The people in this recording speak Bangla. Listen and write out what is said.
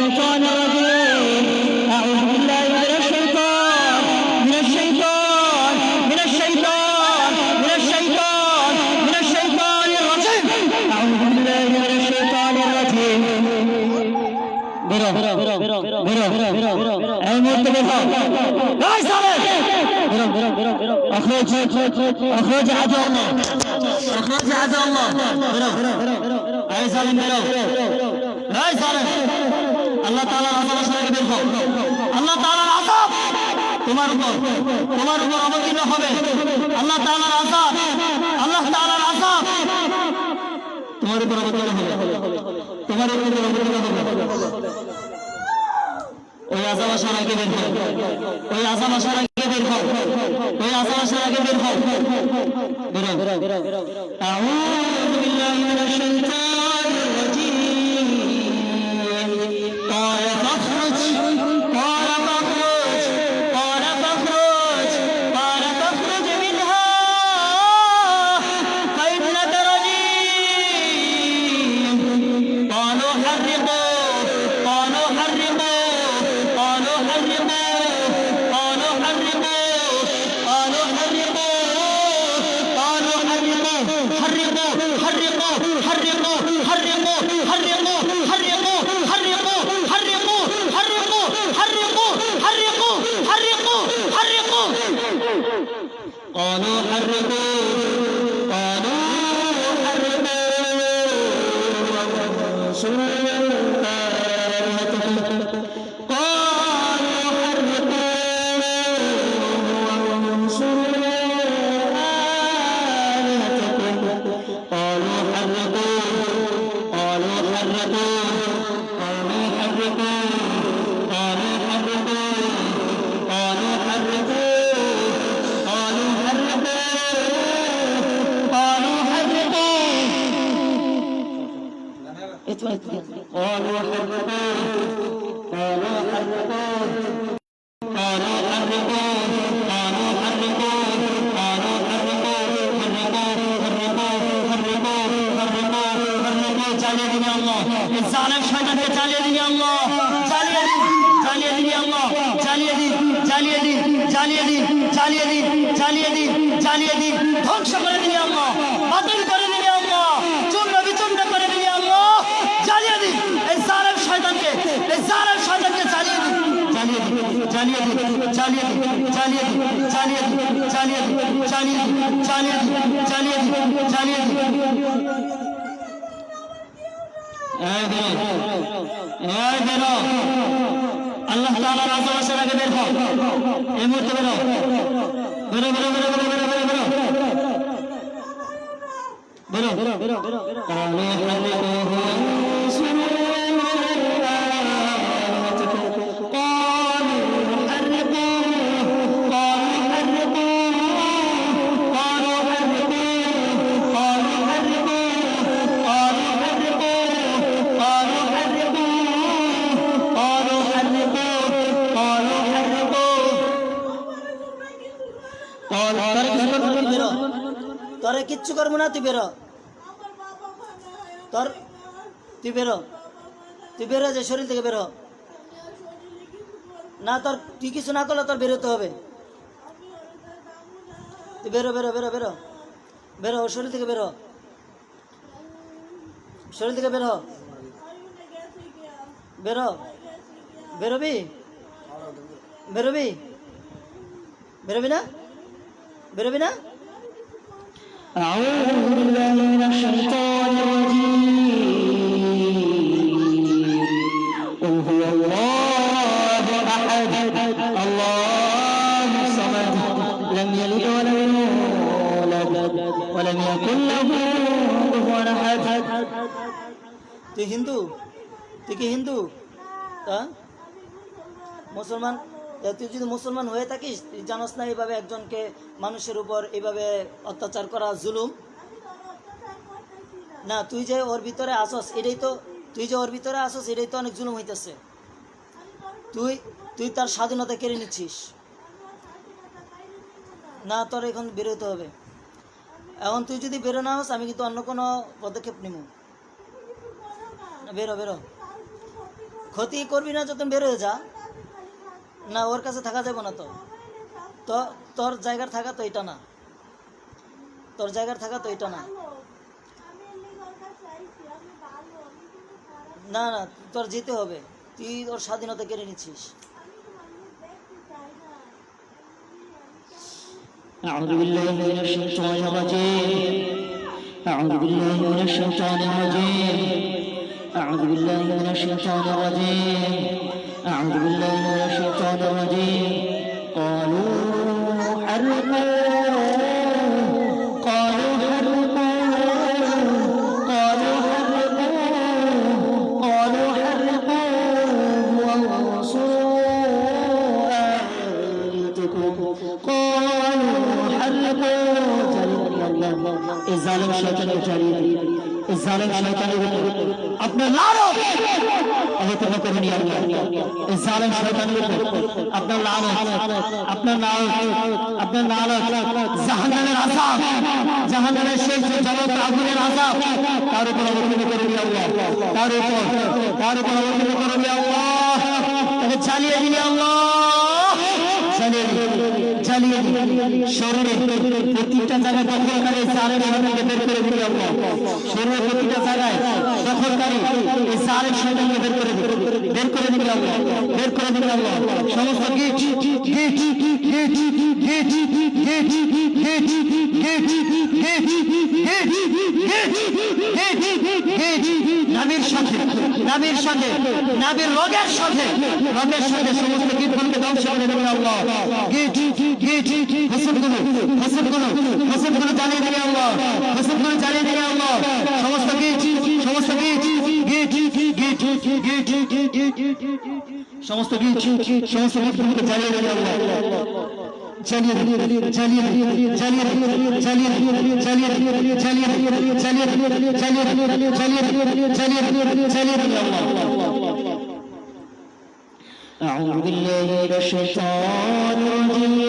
الشيطان الرجيم أعوذ بالله من الشيطان من الشيطان من الشيطان من الشيطان من الشيطان الرجيم أعوذ بالله من الشيطان الرجيم برو برو برو برو برو برو أي مرتبة لا يسالك برو برو برو برو أخرج أخرج عدو الله أخرج عدو الله برو برو برو أي سالم برو আল্লাহ তাআলার আযাব তোমার উপর তোমার উপর অবতীর্ণ হবে। আল্লাহ তাআলার আযাব, আল্লাহ তাআলার আযাব তোমার উপর অবতীর্ণ হবে। তোমার উপর অবতীর্ণ হবে। আসার আগে বের আজাব আসার আগে বের হও। ওই আজাব আসার আগে বের শাইতানির رسولا قالوا حرقوه قالوا حرقوه قالوا حرقوه قالوا حرقوه قالوا حرقوه حرقوه حرقوه حرقوه حرقوه حرقوه جالية دين الله الظالم شيطان جالية دين الله جالية دين جالية دين الله جالية دين جالية دين جالية دين جالية دين جالية دين جالية دين ধ্বংস করে দিন জ্বালিয়ে জ্বালিয়ে জ্বালিয়ে আল্লাহ তাআলার আশেপাশে আগে বের হও এই মুহূর্তে বের হও বেরো বেরো বেরো বেরো বেরো বেরো বেরো বেরো বেরো বেরো বেরো বেরো বেরো বেরো বেরো বেরো তোরে কিচ্ছু করব না, তুই বেরো। তোর তুই বেরো। তুই বেরো যে শরীর থেকে বেরো। না, তোর তুই কিছু না করলে তোর বেরোতে হবে। তুই বেরো বেরো বেরো বেরো। বেরো শরীর থেকে বেরো। শরীর থেকে বেরো। বেরো। বেরোবি? বেরোবি? বেরোবি না? বেরোবি না? أعوذ بالله من الشيطان الرجيم قل هو الله أحد الله الصمد لم يلد ولم يولد ولم يكن له كفوا أحد তুই হিন্দু তুই কি হিন্দু তা মুসলমান তা তুই যদি মুসলমান হয়ে থাকিস, তুই জানোস না এইভাবে একজনকে মানুষের উপর এইভাবে অত্যাচার করা জুলুম? না, তুই যে ওর ভিতরে আসস, এটাই তো, তুই যে ওর ভিতরে আসস, এটাই তো অনেক জুলুম হইতেছে। তুই তুই তার স্বাধীনতা কেড়ে নিচ্ছিস। না, তোর এখন বেরোতে হবে। এখন তুই যদি বেরো না হস, আমি কিন্তু অন্য কোনো পদক্ষেপ নিব বেরো বেরো। ক্ষতি করবি না যখন বের হয়ে যা। না ওর কাছে থাকা যাবে না তো তো তোর জায়গার থাকা তো এটা না তোর জায়গার থাকা তো এটা না না না তোর যেতে হবে তুই ওর স্বাধীনতা কেড়ে নিচ্ছিস أعوذ بالله من الشيطان الرجيم أعوذ بالله من الشيطان الرجيم أعوذ بالله من الشيطان الرجيم أعوذ بالله من الشيطان الرجيم. قالوا حرقوه قالوا حرقوه قالوا حرقوه قالوا حرقوه وانصروا أنتكم قالوا حرقوه إزالة شيطان الجليل জালেম শয়তানের উপর। আপনার লানত! অবতীর্ণ করুন, ইয়া আল্লাহ। এই জালেম শয়তানের উপর। তার উপর অবতীর্ণ করুন, ইয়া তার উপর তার উপর অবতীর্ণ করুন, ইয়া জ্বালিয়ে দিন আল্লাহ। শরীরে সমস্ত গিট সাথে নামের সাথে নামের রোগের সাথে রোগের সাথে সমস্ত গীতগুলোকে ধ্বংস করে দেবেন আল্লাহ। গীত গীত হাসিবগুলো হাসিবগুলো হাসিবগুলো জ্বালিয়ে দেবে আল্লাহ হাসিবগুলো জ্বালিয়ে দেবে আল্লাহ সমস্ত গীত সমস্ত গীত গীত গীত গীত সমস্ত গীত সমস্ত গীতগুলোকে জ্বালিয়ে দেবে আল্লাহ জ্বালিয়ে দিন, জ্বালিয়ে দিন, জ্বালিয়ে দিন, জ্বালিয়ে দিন, জ্বালিয়ে দিন, জ্বালিয়ে দিন, জ্বালিয়ে দিন, জ্বালিয়ে দিন, জ্বালিয়ে দিন, জ্বালিয়ে দিন, জ্বালিয়ে দিন, আল্লাহ। أعوذ بالله من الشيطان الرجيم